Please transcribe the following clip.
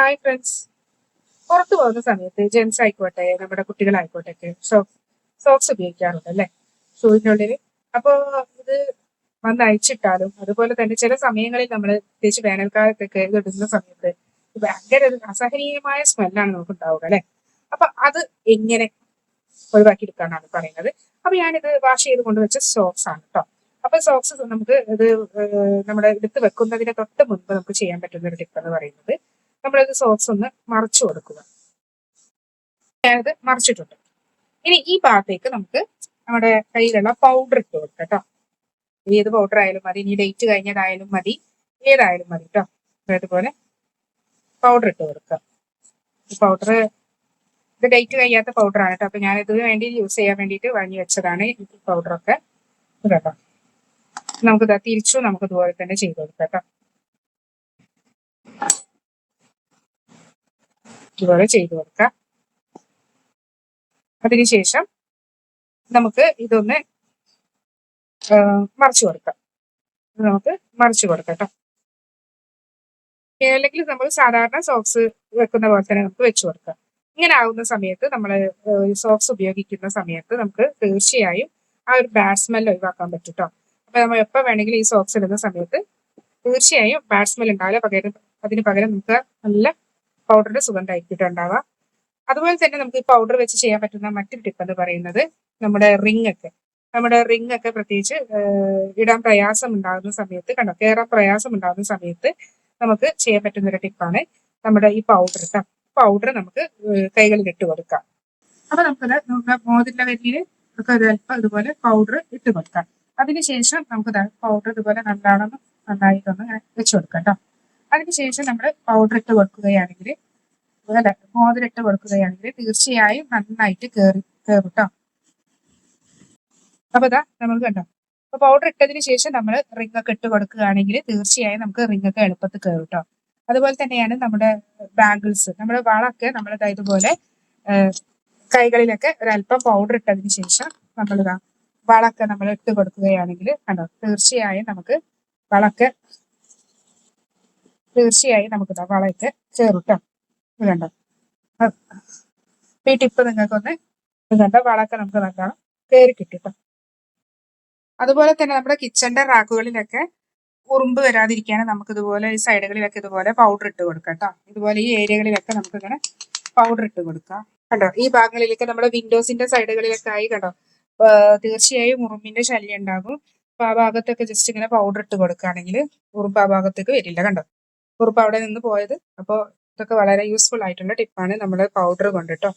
Hi friends പുറത്തു പോകുന്ന സമയത്ത് ജെൻസ് ആയിക്കോട്ടെ നമ്മുടെ കുട്ടികളായിക്കോട്ടെ ഒക്കെ സോക്സ് ഉപയോഗിക്കാറുണ്ട് അല്ലെ? ഷൂവിനുള്ളിൽ അപ്പോൾ ഇത് വന്ന് അയച്ചിട്ടാലും അതുപോലെ തന്നെ ചില സമയങ്ങളിൽ നമ്മൾ പ്രത്യേകിച്ച് വേനൽക്കാലത്തൊക്കെ ഇത് ഇടുന്ന സമയത്ത് ഭയങ്കര ഒരു അസഹനീയമായ സ്മെല്ലാണ് നമുക്ക് ഉണ്ടാവുക അല്ലെ? അപ്പൊ അത് എങ്ങനെ ഒഴിവാക്കി എടുക്കാനാണ് പറയുന്നത്. അപ്പൊ ഞാനിത് വാഷ് ചെയ്ത് കൊണ്ടുവച്ച സോക്സ് ആണ് കേട്ടോ അപ്പൊ സോക്സ് നമുക്ക് ഇത് നമ്മുടെ എടുത്ത് വെക്കുന്നതിന് തൊട്ട് മുൻപ് നമുക്ക് ചെയ്യാൻ പറ്റുന്ന ഒരു ടിപ്പ് എന്ന് പറയുന്നത് നമ്മളത് സോക്സ് ഒന്ന് മറച്ചു കൊടുക്കുക. ഞാനത് മറിച്ചിട്ടുണ്ട്. ഇനി ഈ ഭാഗത്തേക്ക് നമുക്ക് നമ്മുടെ കയ്യിലുള്ള പൗഡർ ഇട്ട് കൊടുക്കാം കേട്ടോ ഏത് പൗഡർ ആയാലും മതി. ഇനി ഡേറ്റ് കഴിഞ്ഞതായാലും മതി. ഏതായാലും മതി കേട്ടോ അതുപോലെ പൗഡർ ഇട്ട് കൊടുക്കുക. പൗഡർ ഇത് ഡേറ്റ് കഴിയാത്ത പൗഡർ ആണ് കേട്ടോ അപ്പൊ ഞാൻ ഇതിന് വേണ്ടി യൂസ് ചെയ്യാൻ വേണ്ടിയിട്ട് വാങ്ങി വെച്ചതാണ് ഈ പൗഡറൊക്കെ കേട്ടോ നമുക്ക് തിരിച്ചു നമുക്ക് ഇതുപോലെ തന്നെ ചെയ്ത് കൊടുക്കാം കേട്ടോ ഇതുപോലെ ചെയ്തു കൊടുക്കാം. അതിനുശേഷം നമുക്ക് ഇതൊന്ന് മറിച്ചു കൊടുക്കാം. നമുക്ക് മറിച്ചു കൊടുക്കാം അല്ലെങ്കിൽ നമ്മൾ സാധാരണ സോക്സ് വെക്കുന്ന പോലെ തന്നെ നമുക്ക് വെച്ചു കൊടുക്കാം. ഇങ്ങനെ ആവുന്ന സമയത്ത് നമ്മൾ സോക്സ് ഉപയോഗിക്കുന്ന സമയത്ത് നമുക്ക് തീർച്ചയായും ആ ഒരു ബാഡ് സ്മെൽ ഒഴിവാക്കാൻ പറ്റും കേട്ടോ അപ്പൊ നമ്മൾ എപ്പോൾ വേണമെങ്കിലും ഈ സോക്സ് ഇടുന്ന സമയത്ത് തീർച്ചയായും ബാഡ് സ്മെൽ ഉണ്ടാവില്ല. പകരം അതിന് പകരം നമുക്ക് നല്ല പൗഡറിന്റെ സുഗന്ധമായിരിക്കും ഉണ്ടാവുക അതുപോലെ തന്നെ നമുക്ക് ഈ പൗഡർ വെച്ച് ചെയ്യാൻ പറ്റുന്ന മറ്റൊരു ടിപ്പ് എന്ന് പറയുന്നത് നമ്മുടെ റിംഗ് ഒക്കെ. നമ്മുടെ റിംഗ് ഒക്കെ പ്രത്യേകിച്ച് ഇടാൻ പ്രയാസം ഉണ്ടാകുന്ന സമയത്ത് കണ്ടോ? കയറാൻ പ്രയാസം ഉണ്ടാകുന്ന സമയത്ത് നമുക്ക് ചെയ്യാൻ പറ്റുന്ന ഒരു ടിപ്പാണ് നമ്മുടെ ഈ പൗഡർ പൗഡർ നമുക്ക് കൈകളിൽ ഇട്ട് കൊടുക്കാം. അപ്പൊ നമുക്കത് നമ്മുടെ മോതിരിന്റെ വരിയിൽ നമുക്ക് അല്പം ഇതുപോലെ പൗഡർ ഇട്ട് കൊടുക്കാം. അതിനുശേഷം നമുക്ക് പൗഡർ ഇതുപോലെ നല്ലതാണെന്ന് നന്നായിട്ടൊന്ന് വെച്ച് കൊടുക്കാം കേട്ടോ അതിനുശേഷം നമ്മൾ പൗഡർ ഇട്ട് കൊടുക്കുകയാണെങ്കിൽ അല്ല മോതിരിട്ട് കൊടുക്കുകയാണെങ്കിൽ തീർച്ചയായും നന്നായിട്ട് കയറി കയറും കേട്ടോ അപ്പൊ ഇതാ നമ്മൾ കണ്ടോ? അപ്പൊ പൗഡർ ഇട്ടതിന് ശേഷം നമ്മൾ റിംഗ് ഒക്കെ ഇട്ട് കൊടുക്കുകയാണെങ്കിൽ തീർച്ചയായും നമുക്ക് റിംഗ് ഒക്കെ എളുപ്പത്തിൽ കയറും കേട്ടോ അതുപോലെ തന്നെയാണ് നമ്മുടെ ബാംഗിൾസ് നമ്മുടെ വളൊക്കെ നമ്മൾ ഇതുപോലെ കൈകളിലൊക്കെ ഒരല്പം പൗഡർ ഇട്ടതിന് ശേഷം നമ്മൾ വളൊക്കെ നമ്മൾ ഇട്ട് കൊടുക്കുകയാണെങ്കിൽ കണ്ടോ? തീർച്ചയായും നമുക്ക് വളൊക്കെ തീർച്ചയായും നമുക്ക് വളയൊക്കെ കയറും ഇതുണ്ടോ ഈ ടിപ്പ് നിങ്ങൾക്കൊന്ന് കണ്ട? വളമൊക്കെ നമുക്ക് നല്ലോണം കയറി കിട്ടും അതുപോലെ തന്നെ നമ്മുടെ കിച്ചന്റെ റാക്കുകളിലൊക്കെ ഉറുമ്പ് വരാതിരിക്കാൻ നമുക്ക് ഇതുപോലെ ഈ സൈഡുകളിലൊക്കെ ഇതുപോലെ പൗഡർ ഇട്ട് കൊടുക്കാം കേട്ടോ. ഇതുപോലെ ഈ ഏരിയകളിലൊക്കെ നമുക്ക് ഇങ്ങനെ പൗഡർ ഇട്ട് കൊടുക്കാം. കണ്ടോ? ഈ ഭാഗങ്ങളിലൊക്കെ നമ്മുടെ വിൻഡോസിന്റെ സൈഡുകളിലൊക്കെ ആയി കണ്ടോ? തീർച്ചയായും ഉറുമ്പിന്റെ ശല്യം ഉണ്ടാകും. അപ്പൊ ആ ഭാഗത്തൊക്കെ ജസ്റ്റ് ഇങ്ങനെ പൗഡർ ഇട്ട് കൊടുക്കുകയാണെങ്കിൽ ഉറുമ്പ് ആ ഭാഗത്തേക്ക് വരില്ല. കണ്ടോ? ഉറുപ്പ് അവിടെ നിന്ന് പോയത്. അപ്പോൾ ഇതൊക്കെ വളരെ യൂസ്ഫുൾ ആയിട്ടുള്ള ടിപ്പാണ് നമ്മൾ പൗഡർ കൊണ്ട് കേട്ടോ